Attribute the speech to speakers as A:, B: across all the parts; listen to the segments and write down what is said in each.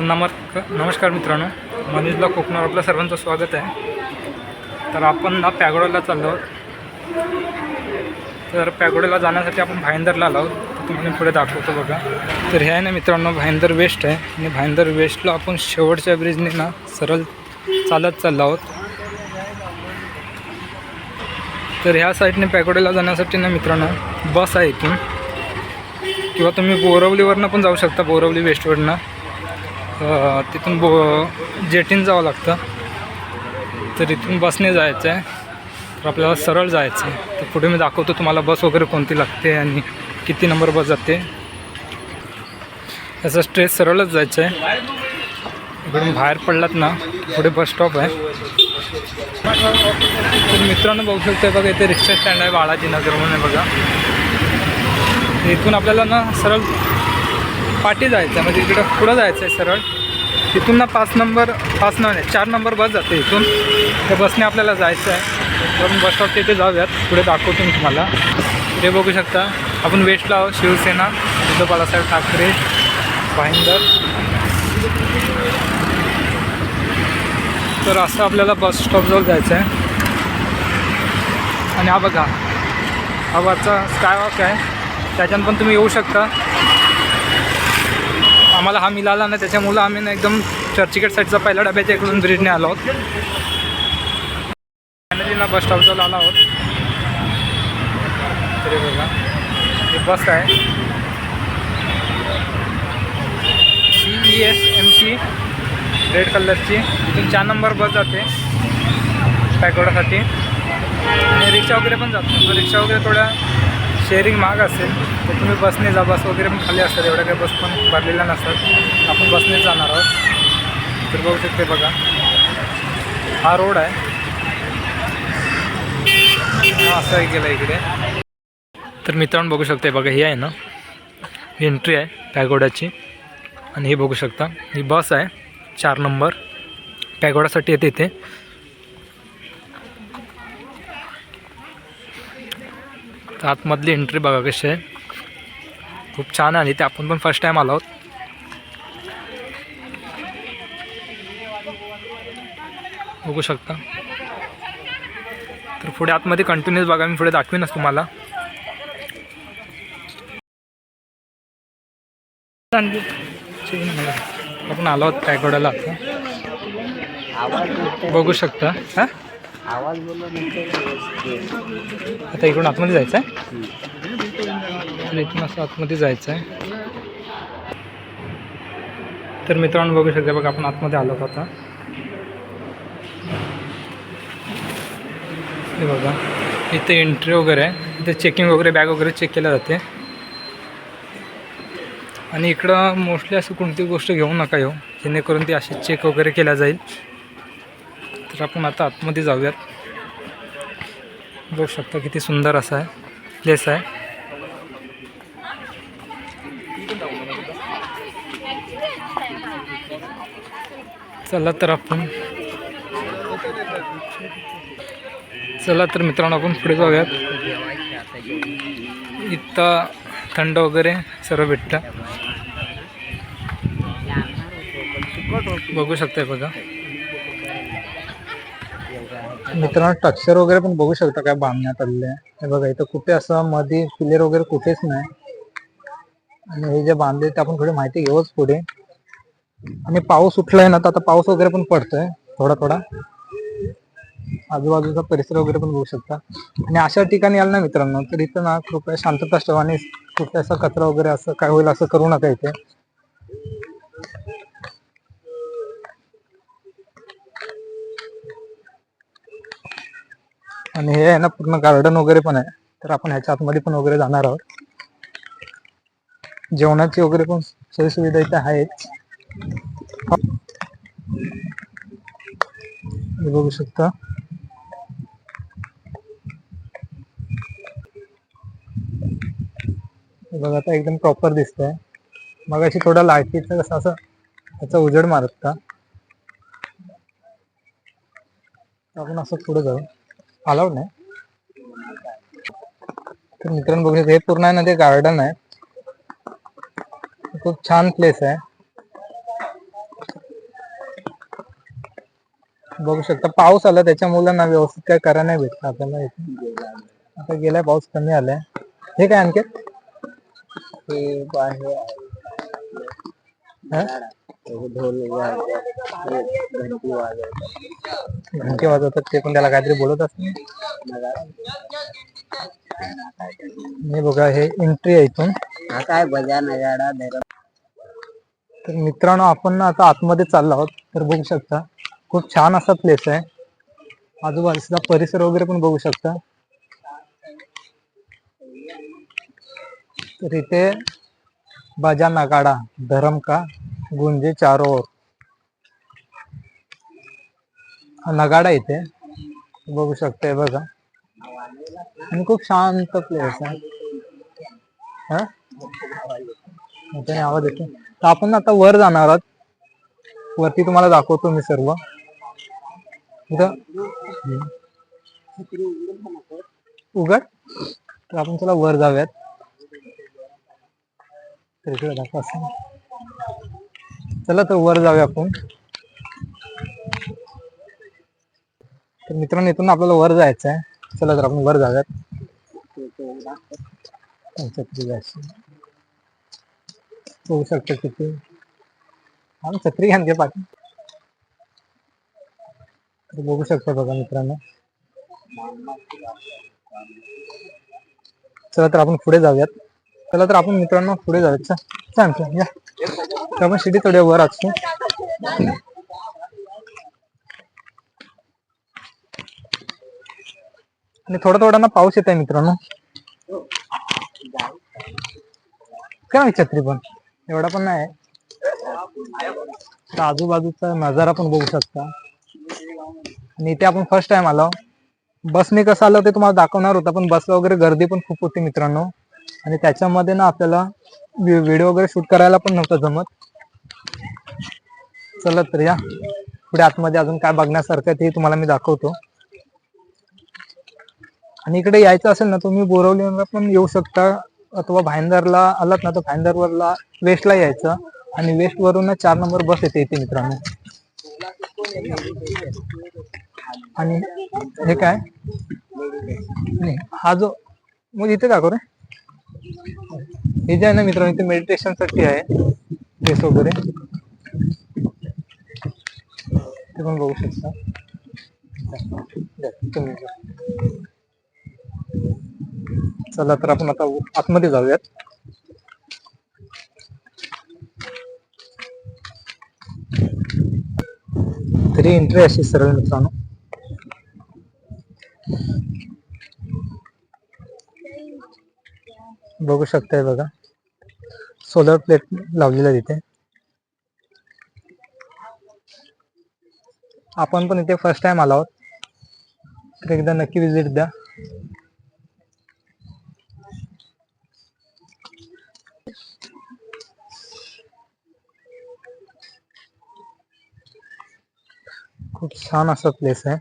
A: तर नमस्क नमस्कार मित्रांनो मनीषला कोकणावर आपलं सर्वांचं स्वागत आहे. तर आपण ना पॅगोड्याला चाललो आहोत. तर पॅगोड्याला जाण्यासाठी आपण भाईंदरला आलो आहोत. तर तुम्हाला पुढे दाखवतो बघा. तर हे आहे ना मित्रांनो भाईंदर वेस्ट आहे. आणि भाईंदर वेस्टला आपण शेवटच्या ब्रिजने ना सरळ चालत चाललो आहोत. तर ह्या साईडने पॅगोड्याला जाण्यासाठी ना मित्रांनो बस आहे इथून. किंवा तुम्ही बोरवलीवरनं पण जाऊ शकता बोरवली वेस्टवरनं. तिथून बो जेटीन जावं लागतं. तर इथून बसने जायचं आहे तर आपल्याला सरळ जायचं आहे तर पुढे मी दाखवतो तुम्हाला बस वगैरे कोणती लागते आणि किती नंबर बस जाते. याचा स्ट्रेस सरळच जायचं आहे इकडून बाहेर पडलात ना पुढे बस स्टॉप आहे. तर मित्रांनो बघू शकतो बघा इथे रिक्षा स्टँड आहे बाळाजीनगर म्हणून आहे बघा. इथून आपल्याला ना सरळ पाठी जायचं आहे. म्हणजे इकडं पुढं जायचं आहे सरळ. तिथून ना पाच नंबर पाच नंबर नाही चार नंबर बस जाते इथून. त्या बसने आपल्याला जायचं आहे. वरून बस स्टॉप तिथे जाऊयात. पुढे दाखवतो मी तुम्हाला. ते बघू शकता. आपण वेस्टला आहोत शिवसेना उद्धव बाळासाहेब ठाकरे भाईंदर. तर असं आपल्याला बस स्टॉपजवळ जायचं आहे. आणि हा बघा. हा वरचा स्काय वॉक आहे. त्याच्यानं पण तुम्ही येऊ शकता. आम्हाला हा मिळाला ना त्याच्यामुळं आम्ही ना एकदम चर्चगेट साईडचा पहिल्या डब्याच्या इकडून ब्रिजने आलो आहोत. फायनली ना बस स्टॉपजवळ आलो आहोत. तरी बघा बस आहे. C E S M C red कलरची इथून चार नंबर बस जाते. पॅकोडासाठी आणि रिक्षा वगैरे पण जातो. रिक्षा वगैरे थोड्या शेअरिंग महाग असेल तर तुम्ही बसने जा बस वगैरे पण खाली असतात एवढ्या काही बस पण भरलेल्या नसतात. आपण बसने जाणार आहोत. तर बघू शकते बघा. हा रोड आहे. असं आहे इकडे. तर मित्रांनो बघू शकते बघा ही आहे ना. ही एंट्री आहे पॅगोड्याची आणि हे बघू शकता ही बस आहे चार नंबर. पॅगोडासाठी येते इथे. तर आतमधली एंट्री बघा कशी आहे. खूप छान आली ते आपण पण फर्स्ट टाईम आलो आहोत. बघू शकता. तर पुढे आतमध्ये कंटिन्यूस बघा मी पुढे दाखवीनच तुम्हाला. आपण आलो आहोत पॅगोड्याला आता. बघू शकता. हां?
B: आवाज
A: आता इकडून आतमध्ये जायचं आहे? आणि इथून असं आतमध्ये जायचं आहे. तर मित्रांनो बघू शकता बघा आपण आतमध्ये आलो होता आता. हे बघा इथे एंट्री वगैरे आहे. इथे चेकिंग वगैरे बॅग वगैरे चेक केल्या जाते. आणि इकडं मोस्टली असं कोणती गोष्ट घेऊ नका येऊ जेणेकरून ती अशी चेक वगैरे केल्या जाईल. तर आपण आता आतमध्ये जाऊयात. बघू शकता किती सुंदर असा आहे प्लेस आहे. चला तर आपण चला तर मित्रांनो आपण पुढे जाऊयात. इथं थंड वगैरे सर्व भेटतं. बघू शकताय बघा. मित्रांनो स्ट्रक्चर वगैरे पण बघू शकता काय बांधण्यात आलेले आहे. हे बघा इथं कुठे असं मध्ये पिलेर वगैरे कुठेच नाही. आणि हे जे बांधले ते आपण थोडी माहिती घेऊच पुढे. आणि पाऊस उठलाय ना तर आता पाऊस वगैरे पण पडतोय थोडा थोडा. आजूबाजूचा परिसर वगैरे पण बघू शकता. आणि अशा ठिकाणी आलं ना मित्रांनो तर इथं ना कृपया शांतता ठेवा आणि कुठे असा कचरा वगैरे असं काय होईल असं करू नका इथे. आणि हे आहे ना पूर्ण गार्डन वगैरे पण आहे. तर आपण ह्याच्या आतमध्ये पण वगैरे जाणार आहोत. जेवणाची वगैरे पण सोयी सुविधा इथे आहेत. बघू शकता. बघा आता एकदम प्रॉपर दिसतंय. मग अशी थोडा लाईटीचं कसं असं त्याचा उजेड मारत का आपण असं पुढे जाऊ. अलाउड नहीं। तो तर मित्रांनो बघू पूर्ण है ना तो गार्डन है। खूब छान प्लेस है। बघू शकता पाउस आला त्याच्यामुळे ना व्यवस्थित काय करा नहीं भेटता अपने इथे आता गेलाय पाऊस कमी आलाय. हे क्या अंकित
B: हे घंटी वाजवतात
A: घंटे वाजवतात ते पण त्याला काहीतरी बोलत असते बघा हे एंट्री आहे इथून.
B: हा काय बजा नगाडा धरम
A: तर मित्रांनो आपण ना आता आतमध्ये चाललो आहोत. तर बघू शकता खूप छान असा प्लेस आहे. आजूबाजूचा परिसर वगैरे पण बघू शकता. तर इथे बाजा नगाडा धरम का गुंजे चारो ओर. हा नगाडा इथे. बघू शकताय बघा. आणि खूप शांत प्लेस आहे. मोठ्याने आवाज येतो तर आपण आता वर जाणार आहोत. वरती तुम्हाला दाखवतो मी सर्व. इथं. उघड. तर आपण चला वर जाऊयात. तर इकडे दाखवा. चला तर वर जाऊया आपण. तर मित्रांनो इथून आपल्याला वर जायचं आहे. चला तर आपण वर जाऊयात. छत्री जायची बघू किती हा छत्री घ्या घे पाठी बघू शकतो बघा मित्रांनो. चला तर आपण पुढे जाऊयात. चला तर आपण मित्रांनो पुढे जाऊयात. सांगतो या. तर आपण शिडी थोड्या वर असतो आणि थोडा थोडा ना पाऊस येत आहे मित्रांनो. काय माहीत छत्री पण. एवढा पण नाही. तर आजूबाजूचा नजारा पण बघू शकता. आणि इथे आपण फर्स्ट टाइम आलो. बसने कसं आलं ते तुम्हाला दाखवणार होतं पण बसला वगैरे गर्दी पण खूप होती मित्रांनो. आणि त्याच्यामध्ये ना आपल्याला व्हिडिओ वगैरे शूट करायला पण नव्हतं जमत. चला तर या. पुढे आतमध्ये अजून काय बघण्यासारखं ते तुम्हाला मी दाखवतो. आणि इकडे यायचं असेल ना तुम्ही बोरवलीला पण येऊ शकता. अथवा भाईंदरला आलात ना तर भाईंदरवरला वेस्टला यायचं. आणि वेस्ट वरून चार नंबर बस येते इथे मित्रांनो. आणि हे काय? नाही हा जो मग इथे दाखव रे. हे जे आहे ना मित्रांनो इथे मेडिटेशनसाठी आहे. बेस वगैरे. ते पण बघू शकता. तुम्ही चला तर आपण आता आतमध्ये जाऊयात. तरी एंट्री अशी सरळ मित्रांनो. बघू शकताय बघा. सोलर प्लेट लावलेला तिथे. आपण पण इथे फर्स्ट टाइम आलो आहोत. तर एकदा नक्की विजिट द्या. खूप छान असा प्लेस आहे.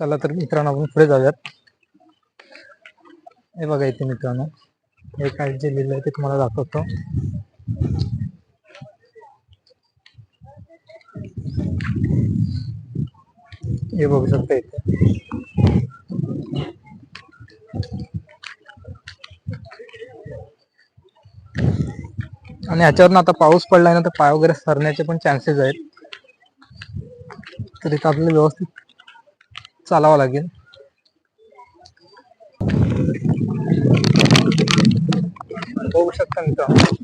A: चला तर मित्रांनो आपण पुढे जाऊयात. हे बघा इथे मित्रांनो हे काय जे लिहिलं आहे ते तुम्हाला दाखवतो. हे बघू शकता इथे. आणि ह्याच्यावरनं आता पाऊस पडलाय ना तर पाय वगैरे सरण्याचे पण चान्सेस आहेत. तर इथं आपल्याला व्यवस्थित चालावं लागेल बघू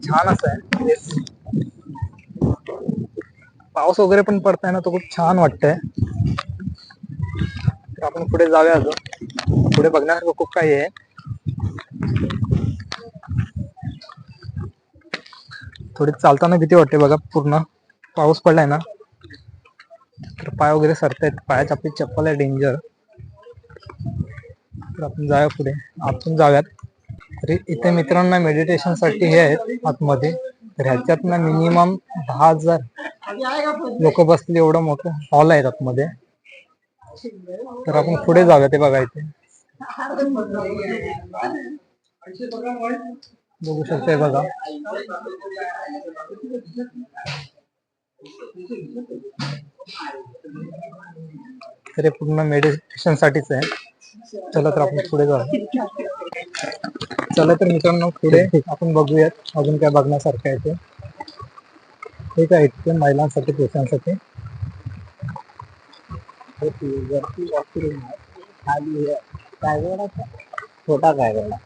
A: छान असं आहे ना तो खूप छान वाटतंय तर आपण पुढे जाऊया अजून पुढे बघण्यासारखं खूप काही थोडी चालताना भीती वाटते ना तर पाय वगैरे सरतायत. पायात आपली चप्पल आहे डेंजर तर आपण जाऊया पुढे. आपण जाऊयात. तरी इथे मित्रांना मेडिटेशनसाठी हे आहेत आतमध्ये. तर ह्याच्यात ना मिनिमम दहा हजार लोक बसले एवढं मोठं हॉल आहेत आतमध्ये. तर आपण पुढे जाऊया ते बघा इथे. बघू शकते बघा. तर पूर्ण मेडिटेशनसाठीच आहे. चला तर आपण पुढे जाऊ चला तर मित्रांनो, पुढे आपण बघूयात अजून काय बघण्यासारखं आहे ते. हे काय इतके महिलांसाठी, पुरुषांसाठी.
B: छोटा कायगडा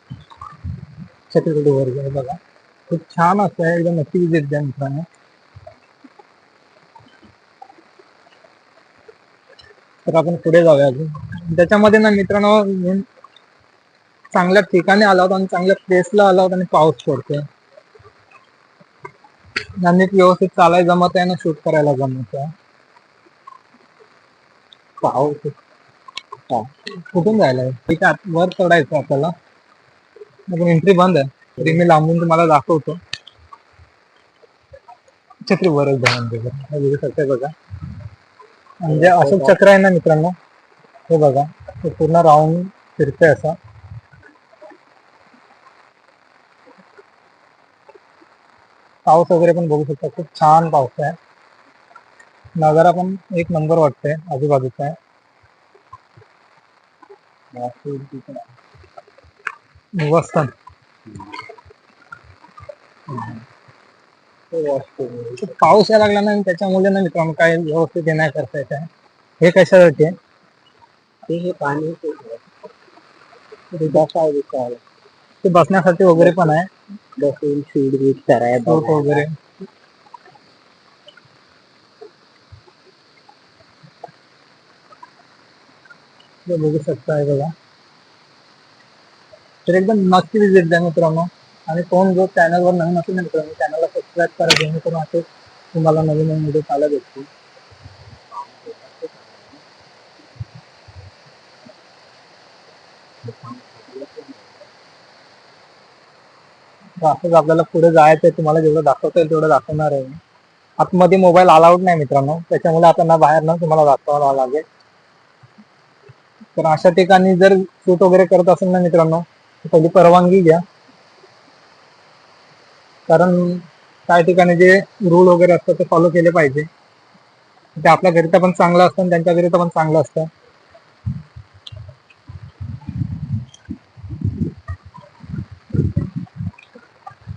A: छत्रपती वर्ग बघा. खूप छान असं आहे. एकदम नक्की मित्रांनो. तर आपण पुढे जाऊया अजून. त्याच्यामध्ये ना मित्रांनो चांगल्या ठिकाणी आला होता आणि चांगल्या प्लेसला आला होता आणि पाऊस पडतोय. आणि व्यवस्थित चालायला जमत आहे ना शूट करायला जमत आहे. पाऊस कुठून जायला ठीक आहे वर चढायचं आपल्याला. पण एंट्री बंद आहे. तरी मी लांबून तुम्हाला दाखवतो. छत्री वरच जाऊन बघा. म्हणजे असं चक्र आहे ना मित्रांनो? हे बघा ते पूर्ण राऊंड फिरतंय असा. पाऊस वगैरे पण बघू शकता खूप छान पाऊस आहे. नज़ारा पण एक नंबर वाटतंय आजूबाजूचा आहे. वस्तन पाऊस यायला लागला ना त्याच्यामुळे ना मित्रांनो काय व्यवस्थित हे नाही करता येत आहे. हे कशासाठी
B: ते? हे पाणी
A: ते बसण्यासाठी वगैरे पण आहे?
B: बसून शूट बीट करायला
A: बोट वगैरे. बघू शकता आहे बघा. तर एकदम नक्की विजिट द्या मित्रांनो. आणि कोण जो चॅनलवर नवीन असेल ना मित्रांनो चॅनलला सबस्क्राईब करा जेणेकरून असे तुम्हाला नवीन नवीन व्हिडिओ पाहायला भेटतील. असंच आपल्याला पुढे जायचं आहे तुम्हाला जेवढं दाखवता येईल तेवढं दाखवणार आहे मी. आतमध्ये मोबाईल अलाउड नाही मित्रांनो. त्याच्यामुळे आता ना बाहेर ना तुम्हाला दाखवावं लागेल. तर अशा ठिकाणी जर शूट वगैरे करत असेल ना मित्रांनो पहिली परवानगी घ्या. कारण काही ठिकाणी जे रूल वगैरे असतात ते फॉलो केले पाहिजे. ते आपल्या घरीचं पण चांगलं असतं आणि त्यांच्या घरीचं पण चांगलं असतं.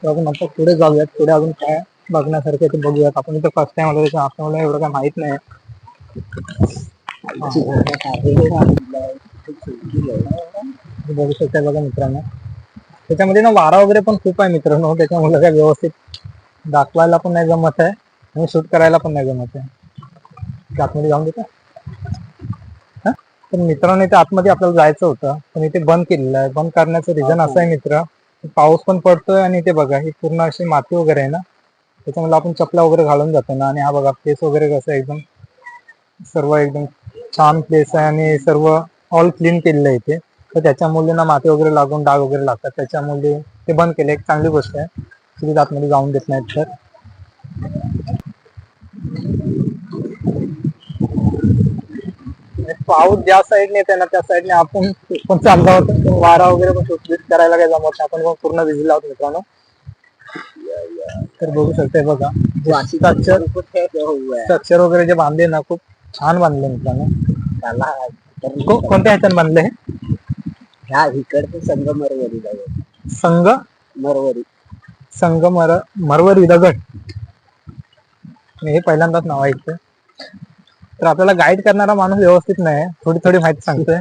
A: आपण आता पुढे जाऊयात. पुढे अजून काय बघण्यासारखं ते बघूयात. आपण इथं फर्स्ट टाइम आलो त्याच्या आपल्याला एवढं काय माहीत नाही. बघू शकता बघा मित्रांनो. त्याच्यामध्ये ना वारा वगैरे पण खूप आहे मित्रांनो. त्याच्यामुळे काय व्यवस्थित दाखवायला पण नाही जमत आहे आणि शूट करायला पण नाही जमत आहे. ते आतमध्ये जाऊन देता. हा? तर मित्रांनो इथे आतमध्ये आपल्याला जायचं होतं पण इथे बंद केलेलं आहे. बंद करण्याचं रिझन असं आहे मित्र पाऊस पण पडतोय आणि इथे बघा ही पूर्ण अशी माती वगैरे आहे ना त्याच्यामुळे आपण चपला वगैरे घालून जातो ना आणि हा बघा प्लेस वगैरे कसं आहे एकदम सर्व एकदम छान प्लेस आहे आणि सर्व ऑल क्लीन केलेलं आहे इथे. तर त्याच्यामुळे ना माती वगैरे लागून डाग वगैरे लागतात. त्याच्यामुळे ते बंद केले. एक चांगली गोष्ट आहे. तुम्ही आतमध्ये जाऊन देत नाहीत तर पाऊस ज्या साईडने येते ना त्या साईडने आपण पण चाललो पण वारा वगैरे पण सुटलीत करायला काही जमत नाही आपण पण पूर्ण भिजलो आहोत मित्रांनो तर बघू। शकते बघा स्ट्रक्चर स्ट्रक्चर वगैरे जे बांधले ना खूप छान बांधले मित्रांनो कोणत्या ह्याच्यात बांधले?
B: ह्या इकडचं संगमरवरी जाऊ
A: संघ
B: मरवरी।
A: संगमर मरवरी दगड मी हे पहिल्यांदाच नाव ऐकतोय. तर आपल्याला गाईड करणारा माणूस व्यवस्थित नाही. थोडी थोडी माहिती सांगतोय.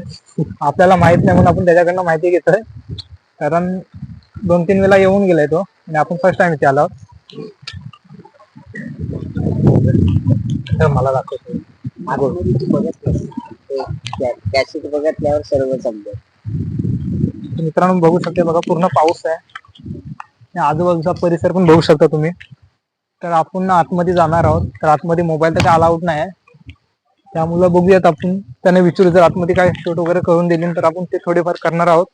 A: आपल्याला माहीत नाही म्हणून आपण त्याच्याकडनं माहिती घेतोय. कारण दोन तीन वेळा येऊन गेलाय तो आणि आपण फर्स्ट टाइम इथे आलो. तर मला दाखवतो
B: बघितल्यावर सर्व समजेल
A: तर मित्रांनो बघू शकते बघा पूर्ण पाऊस आहे. आजूबाजूचा परिसर पण बघू शकता तुम्ही. तर आपण आतमध्ये जाणार आहोत. तर आतमध्ये मोबाईल तर काय अलाउड नाही आहे त्यामुळे बघूयात आपण. त्याने विचारू जर आतमध्ये काय शूट वगैरे करून दिली तर आपण ते थोडेफार करणार आहोत.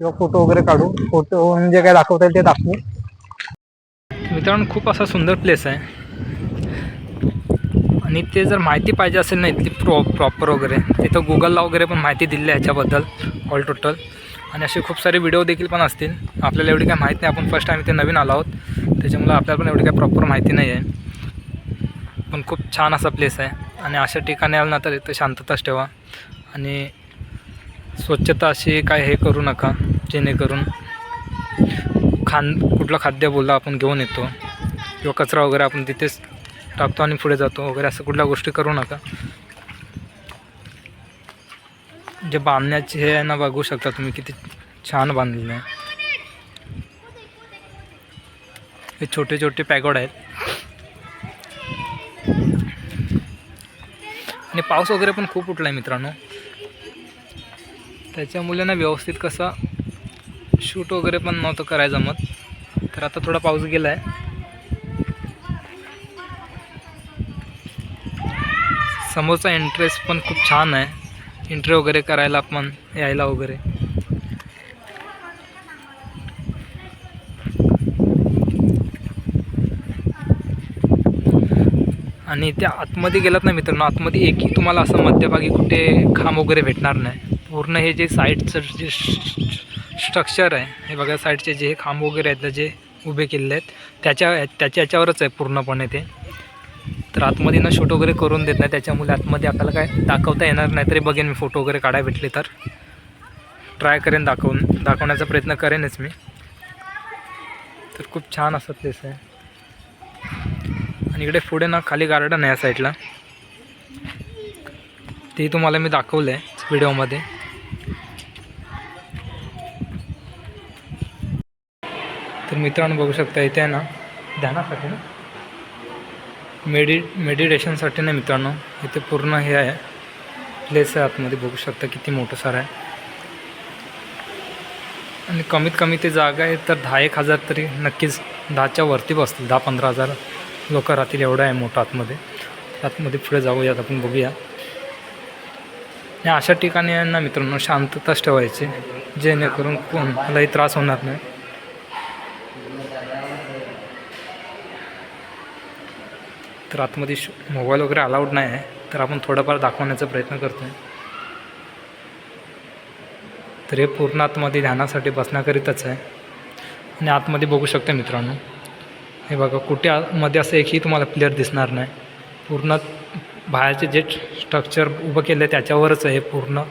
A: किंवा फोटो वगैरे काढू. फोटो म्हणजे काय दाखवता येईल ते दाखवू. मित्रांनो खूप असा सुंदर प्लेस आहे. आणि ते जर माहिती पाहिजे असेल ना इथली प्रॉ प्रॉपर वगैरे तिथं गुगलला वगैरे पण माहिती दिली आहे ह्याच्याबद्दल ऑल टोटल आणि असे खूप सारे व्हिडिओ देखील पण असतील. आपल्याला एवढी काही माहिती नाही. आपण फर्स्ट टाइम इथे नवीन आलो आहोत. त्याच्यामुळे आपल्याला पण एवढी काही प्रॉपर माहिती नाही आहे. पण खूप छान असा प्लेस आहे. आणि अशा ठिकाणी आलं ना तर इथं शांतताच ठेवा. आणि स्वच्छता अशी काय हे करू नका. जेणेकरून खान कुठलं खाद्य बोललं आपण घेऊन येतो. किंवा कचरा वगैरे आपण तिथेच टाकतो आणि पुढे जातो. वगैरे असं कुठल्या गोष्टी करू नका. जे बांधण्याचे हे आहे ना बघू शकता तुम्ही किती छान बांधलेलं आहे. हे छोटे छोटे पॅगोड आहेत. आणि पाऊस वगैरे पण खूप उठला आहे मित्रांनो. त्याच्यामुळे ना व्यवस्थित कसं शूट वगैरे पण नव्हतं करायचं मत तर आता थोडा पाऊस गेला आहे समोरचा इंटरेस्ट पण खूप छान आहे. एंट्री वगैरे करायला पण यायला वगैरे. आणि त्या आतमध्ये गेलात ना मित्रांनो आतमध्ये एकही तुम्हाला असं मध्यभागी कुठे खांब वगैरे भेटणार नाही. पूर्ण हे जे साईडचं जे स्ट्रक्चर आहे हे बघा साईडचे जे खांब वगैरे आहेत जे उभे केलेले आहेत त्याच्या त्याच्या याच्यावरच आहे पूर्णपणे ते. तर आतमध्ये ना शूट वगैरे करून देत नाही त्याच्यामुळे आतमध्ये आपल्याला काय दाखवता येणार नाही. तरी बघेन मी फोटो वगैरे काढायला भेटले तर. ट्राय करेन दाखवून. दाखवण्याचा प्रयत्न करेनच मी. तर खूप छान असं प्लेस आहे. आणि इकडे पुढे ना खाली गार्डन आहे या साईडला ते तुम्हाला मी दाखवलं आहे व्हिडिओमध्ये तर मित्रांनो बघू शकता इथे आहे ना ध्यानासाठी ना मेडि मेडिटेशनसाठी ना मित्रांनो इथे पूर्ण हे आहे. प्लेस आहे आतमध्ये बघू शकता किती मोठं सारं आहे. आणि कमीत कमी ते जागा आहे तर दहा एक हजार तरी नक्कीच दहाच्या वरती बसतील दहा पंधरा हजार. लोक राहतील एवढं आहे मोठं आतमध्ये. आतमध्ये पुढे जाऊयात आपण बघूया. आणि अशा ठिकाणी आहे ना मित्रांनो शांतताच ठेवायची जेणेकरून कोणालाही त्रास होणार नाही. तर आतमध्ये श मोबाईल वगैरे अलाउड नाही आहे तर आपण थोडंफार दाखवण्याचा प्रयत्न करतो आहे तर हे पूर्ण आतमध्ये ध्यानासाठी बसण्याकरिताच आहे. आणि आतमध्ये बघू शकता मित्रांनो हे बघा कुठे आतमध्ये असं एकही तुम्हाला प्लेअर दिसणार नाही. पूर्ण बाहेरचे जे स्ट्रक्चर उभं केलं आहे त्याच्यावरच आहे हे पूर्ण.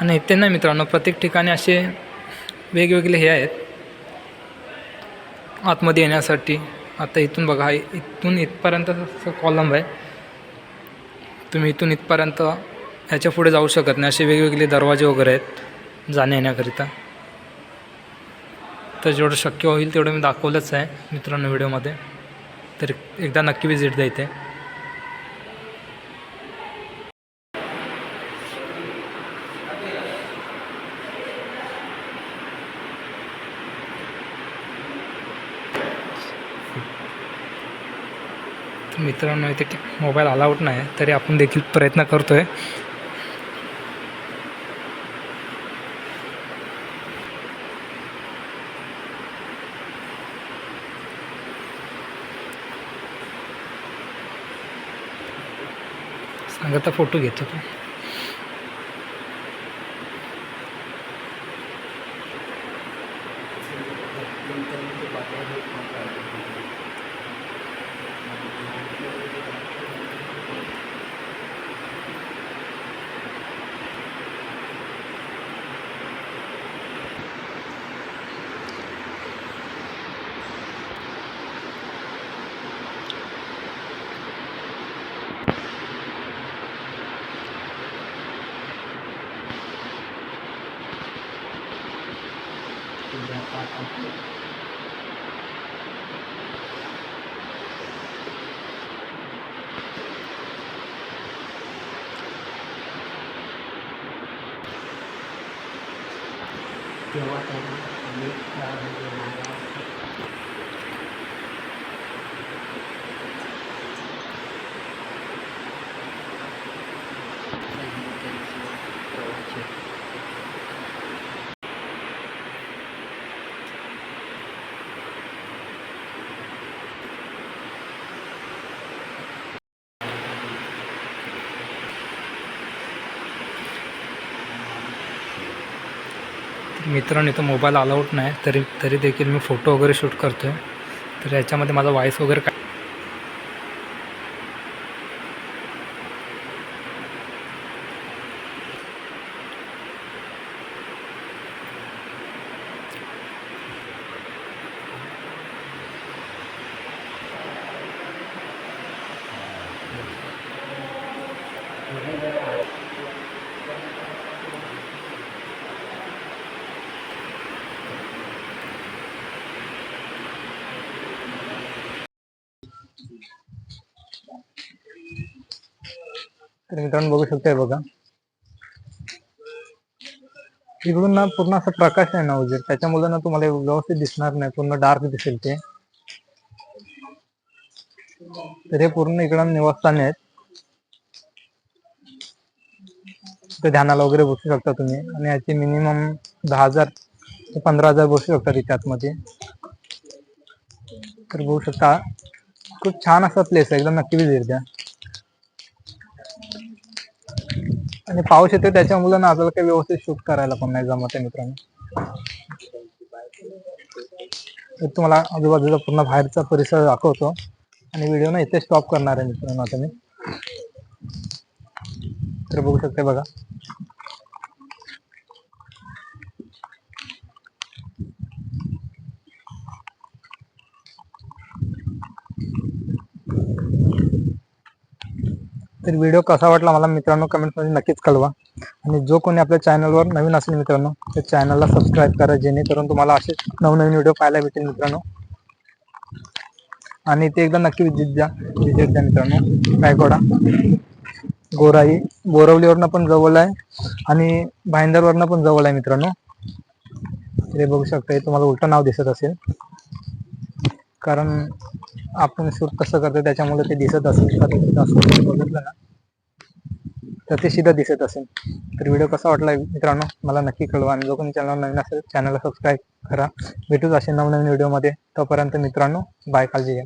A: आणि इथे ना मित्रांनो प्रत्येक ठिकाणी असे वेगवेगळे हे आहेत. आतमध्ये येण्यासाठी. आता इथून बघा हा इथून इथपर्यंत कॉलम आहे. तुम्ही इथून इथपर्यंत ह्याच्या पुढे जाऊ शकत नाही. असे वेगवेगळे दरवाजे वगैरे आहेत जाण्या येण्याकरिता. तर जेवढं शक्य होईल तेवढं मी दाखवलंच आहे मित्रांनो व्हिडिओमध्ये. तर एकदा नक्की विजिट द्या इथे. मित्रांनो इथे मोबाईल अलाउड नाही तरी आपण देखील प्रयत्न करतो आहे सांगता फोटो घेतो. तो मित्रांनो इथं मोबाईल अलाउड नाही. तरी तरी देखील मी फोटो वगैरे शूट करतो आहे तर याच्यामध्ये माझा वॉईस वगैरे काय तर मित्रांनो बघू शकताय बघा. इकडून ना पूर्ण असं प्रकाश आहे ना उजेड. त्याच्यामुळे ना तुम्हाला व्यवस्थित दिसणार नाही. पूर्ण डार्क दिसेल ते. तर हे पूर्ण इकडं निवासस्थान आहेत. ते ध्यानाला वगैरे बसू शकता तुम्ही. आणि याची मिनिमम दहा हजार ते पंधरा हजार बसू शकता तिथे आतमध्ये. तर बघू शकता. खूप छान असा प्लेस आहे. एकदम नक्की विजिट द्या. आणि पाऊस येतो त्याच्यामुळे ना आपल्याला काही व्यवस्थित शूट करायला पण नाही जमत आहे मित्रांनो. तुम्हाला आजूबाजूचा पूर्ण बाहेरचा परिसर दाखवतो. आणि व्हिडिओ ना इथे स्टॉप करणार आहे मित्रांनो आता मी. तर बघू शकते बघा. तर व्हिडिओ कसा वाटला मला मित्रांनो कमेंटमध्ये नक्कीच कळवा. आणि जो कोणी आपल्या चॅनलवर नवीन असेल मित्रांनो त्या चॅनलला सबस्क्राईब करा जेणेकरून तुम्हाला असे नवनवीन व्हिडिओ पाहायला भेटेल मित्रांनो. आणि ते एकदा नक्की विजिट द्या. विजिट द्या मित्रांनो. गायकवाडा गोराई. बोरवलीवरनं पण जवळ आहे. आणि भाईंदरवरनं पण जवळ आहे मित्रांनो. हे बघू शकता हे तुम्हाला उलटं नाव दिसत असेल. कारण आपण शूट कसं करतो त्याच्यामुळे ते दिसत असेल. बघितलं ना तर ते सीधं दिसत असेल. तर व्हिडिओ कसा वाटला मित्रांनो मला नक्की कळवा. आणि जो कोणी चॅनल नवीन असेल चॅनलला सबस्क्राईब करा. भेटूच असे नवनवीन व्हिडिओमध्ये. तोपर्यंत मित्रांनो बाय काळजी घ्या.